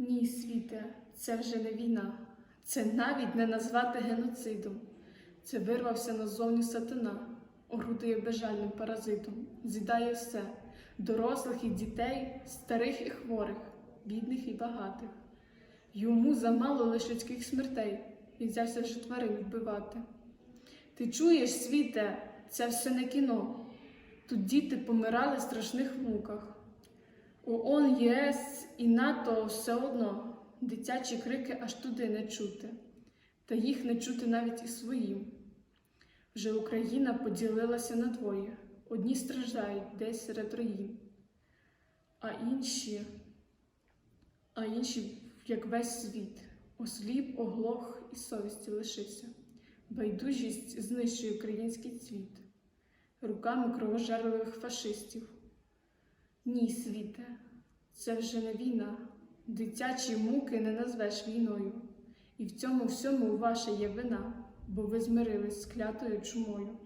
Ні, світе, це вже не війна, це навіть не назвати геноцидом. Це вирвався назовні сатана, орудує безжальним паразитом, з'їдає все дорослих і дітей, старих і хворих, бідних і багатих. Йому замало лише людських смертей, і взявся вже тварин вбивати. Ти чуєш, світе, це все не кіно. Тут діти помирали в страшних муках. ООН, ЄС і НАТО все одно дитячі крики аж туди не чути, та їх не чути навіть і своїм. Вже Україна поділилася на двоє. Одні страждають десь серед руїн, а інші, а інші, як весь світ, осліп, оглох і совісті лишився. Байдужість знищує український цвіт руками кровожерливих фашистів. Ні, світе, це вже не війна, дитячі муки не назвеш війною, і в цьому всьому ваша є вина, бо ви змирились з клятою чумою.